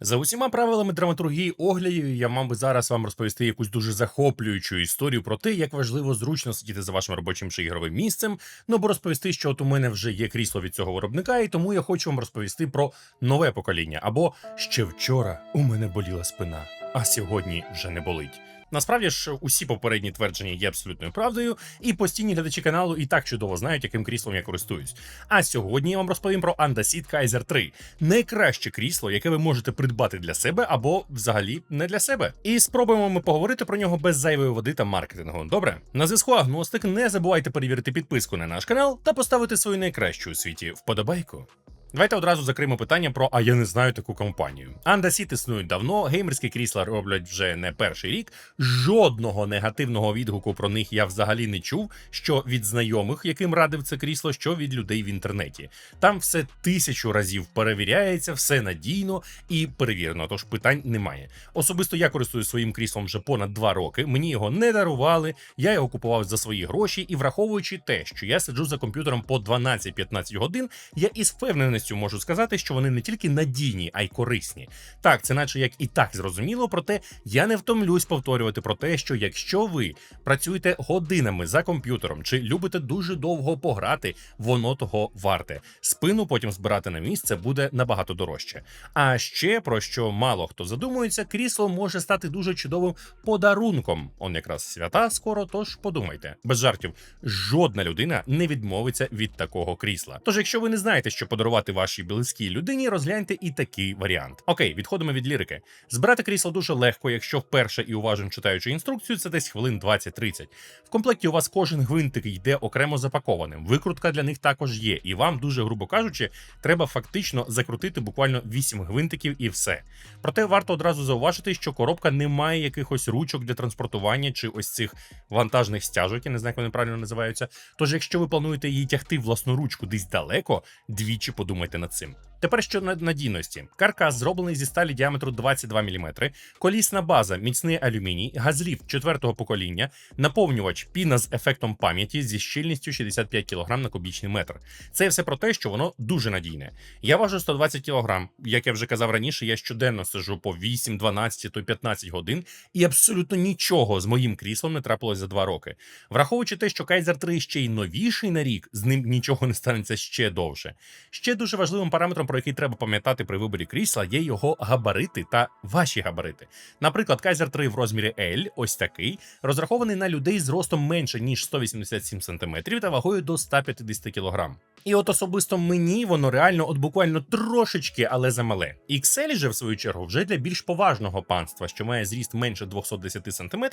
За усіма правилами драматургії оглядів я мав би зараз вам розповісти якусь дуже захоплюючу історію про те, як важливо зручно сидіти за вашим робочим чи ігровим місцем. Ну бо розповісти, що от у мене вже є крісло від цього виробника, і тому я хочу вам розповісти про нове покоління. Або ще вчора у мене боліла спина, а сьогодні вже не болить. Насправді ж усі попередні твердження є абсолютною правдою, і постійні глядачі каналу і так чудово знають, яким кріслом я користуюсь. А сьогодні я вам розповім про Andasit Kaiser 3 найкраще крісло, яке ви можете придбати для себе або взагалі не для себе. І спробуємо ми поговорити про нього без зайвої води та маркетингу. Добре, на зв'язку Агностик. Не забувайте перевірити підписку на наш канал та поставити свою найкращу у світі вподобайку. Давайте одразу закриємо питання про а я не знаю таку компанію. Андасіт існують давно, геймерські крісла роблять вже не перший рік. Жодного негативного відгуку про них я взагалі не чув. Що від знайомих, яким радив це крісло, що від людей в інтернеті. Там все тисячу разів перевіряється, все надійно і перевірено. Тож питань немає. Особисто я користуюсь своїм кріслом вже понад два роки. Мені його не дарували. Я його купував за свої гроші, і враховуючи те, що я сиджу за комп'ютером по 12-15 годин, я із впевненістю можу сказати, що вони не тільки надійні, а й корисні. Так, це наче як і так зрозуміло, проте я не втомлюсь повторювати про те, що якщо ви працюєте годинами за комп'ютером чи любите дуже довго пограти, воно того варте. Спину потім збирати на місце буде набагато дорожче. А ще про що мало хто задумується, крісло може стати дуже чудовим подарунком. Он якраз свята скоро, тож подумайте. Без жартів, жодна людина не відмовиться від такого крісла. Тож, якщо ви не знаєте, що подарувати вашій близькій людині, розгляньте і такий варіант. Окей, відходимо від лірики. Збирати крісло дуже легко, якщо вперше і уважно читаючи інструкцію, це десь хвилин 20-30. В комплекті у вас кожен гвинтик йде окремо запакованим. Викрутка для них також є, і вам дуже грубо кажучи, треба фактично закрутити буквально 8 гвинтиків і все. Проте варто одразу зауважити, що коробка не має якихось ручок для транспортування чи ось цих вантажних стяжок, я не знаю, як вони правильно називаються. Тож, якщо ви плануєте її тягти власну ручку десь далеко, двічі подумайте над цим. Тепер що надійності. Каркас зроблений зі сталі діаметру 22 мм, колісна база, міцний алюміній, газліфт четвертого покоління, наповнювач піна з ефектом пам'яті зі щільністю 65 кг на кубічний метр. Це все про те, що воно дуже надійне. Я важу 120 кг. Як я вже казав раніше, я щоденно сижу по 8, 12, то 15 годин, і абсолютно нічого з моїм кріслом не трапилось за два роки. Враховуючи те, що Kaiser 3 ще й новіший на рік, з ним нічого не станеться ще довше. Ще дуже важливим параметром, про який треба пам'ятати при виборі крісла, є його габарити та ваші габарити. Наприклад, Kaiser 3 в розмірі L, ось такий, розрахований на людей з ростом менше ніж 187 см та вагою до 150 кг. І от особисто мені воно реально от буквально трошечки, але замале. XL же, в свою чергу, вже для більш поважного панства, що має зріст менше 210 см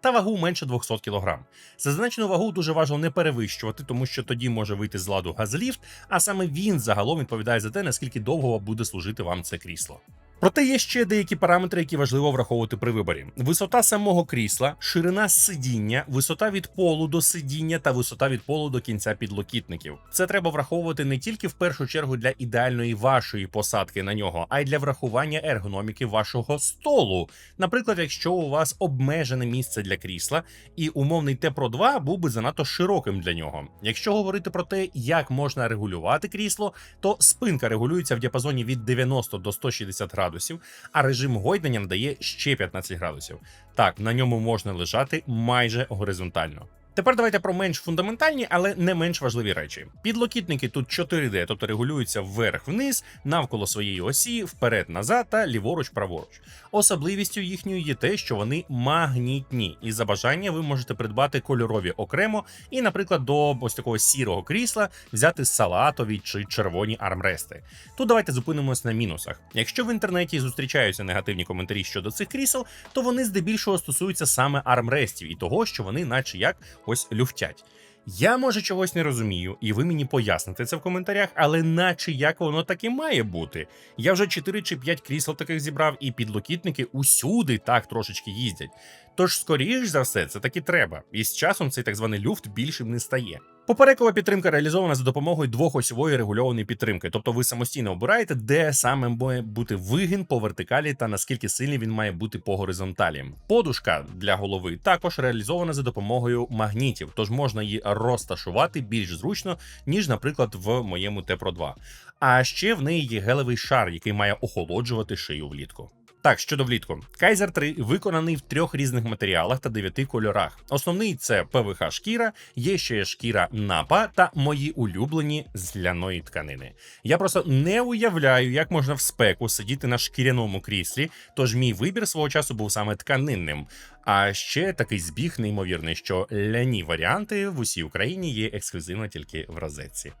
та вагу менше 200 кг. Зазначену вагу дуже важливо не перевищувати, тому що тоді може вийти з ладу газліфт, а саме він загалом відповідає за те, наскільки довго буде служити вам це крісло. Проте є ще деякі параметри, які важливо враховувати при виборі: висота самого крісла, ширина сидіння, висота від полу до сидіння та висота від полу до кінця підлокітників. Це треба враховувати не тільки в першу чергу для ідеальної вашої посадки на нього, а й для врахування ергономіки вашого столу. Наприклад, якщо у вас обмежене місце для крісла, і умовний Т-Про 2 був би занадто широким для нього. Якщо говорити про те, як можна регулювати крісло, то спинка регулюється в діапазоні від 90 до 160 градусів градусів, а режим гойдання надає ще 15 градусів. Так, на ньому можна лежати майже горизонтально. Тепер давайте про менш фундаментальні, але не менш важливі речі. Підлокітники тут 4D, тобто регулюються вверх-вниз, навколо своєї осі, вперед-назад та ліворуч-праворуч. Особливістю їхньої є те, що вони магнітні, і за бажання ви можете придбати кольорові окремо, і, наприклад, до ось такого сірого крісла взяти салатові чи червоні армрести. Тут давайте зупинимось на мінусах. Якщо в інтернеті зустрічаються негативні коментарі щодо цих крісел, то вони здебільшого стосуються саме армрестів і того, що вони, наче як ось люфтять. Я може чогось не розумію, і ви мені поясните це в коментарях, але наче як воно так і має бути. Я вже 4 чи 5 крісел таких зібрав, і підлокітники усюди так трошечки їздять. Тож, скоріш за все, це таки треба, і з часом цей так званий люфт більшим не стає. Поперекова підтримка реалізована за допомогою двохосьової регульованої підтримки, тобто ви самостійно обираєте, де саме має бути вигін по вертикалі та наскільки сильний він має бути по горизонталі. Подушка для голови також реалізована за допомогою магнітів, тож можна її розташувати більш зручно, ніж, наприклад, в моєму Т-Про 2. А ще в неї є гелевий шар, який має охолоджувати шию влітку. Так, щодо влітку, Kaiser 3 виконаний в трьох різних матеріалах та дев'яти кольорах. Основний це ПВХ шкіра, є ще шкіра напа та мої улюблені з ляної тканини. Я просто не уявляю, як можна в спеку сидіти на шкіряному кріслі, тож мій вибір свого часу був саме тканинним. А ще такий збіг неймовірний, що ляні варіанти в усій Україні є ексклюзивно тільки в розетці.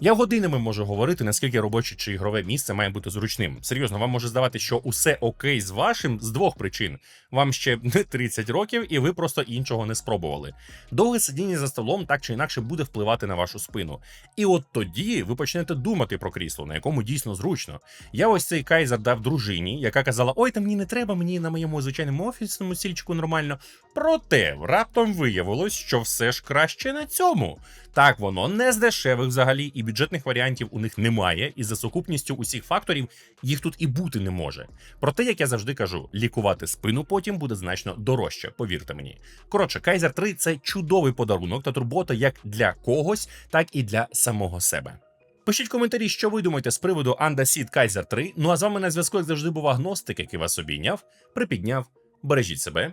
Я годинами можу говорити, наскільки робоче чи ігрове місце має бути зручним. Серйозно, вам може здавати, що усе окей з вашим з двох причин. Вам ще не 30 років, і ви просто іншого не спробували. Довге сидіння за столом так чи інакше буде впливати на вашу спину. І от тоді ви почнете думати про крісло, на якому дійсно зручно. Я ось цей кайзер дав дружині, яка казала: Ой, та мені не треба, мені на моєму звичайному офісному стільчику нормально. Проте раптом виявилось, що все ж краще на цьому. Так, воно не з дешевих взагалі, і бюджетних варіантів у них немає, і за сукупністю усіх факторів їх тут і бути не може. Проте, як я завжди кажу, лікувати спину потім буде значно дорожче, повірте мені. Коротше, Kaiser 3 це чудовий подарунок та турбота як для когось, так і для самого себе. Пишіть коментарі, що ви думаєте з приводу Seed Kaiser 3. Ну а з вами на зв'язку, як завжди, був агностик, який вас обійняв, припідняв. Бережіть себе,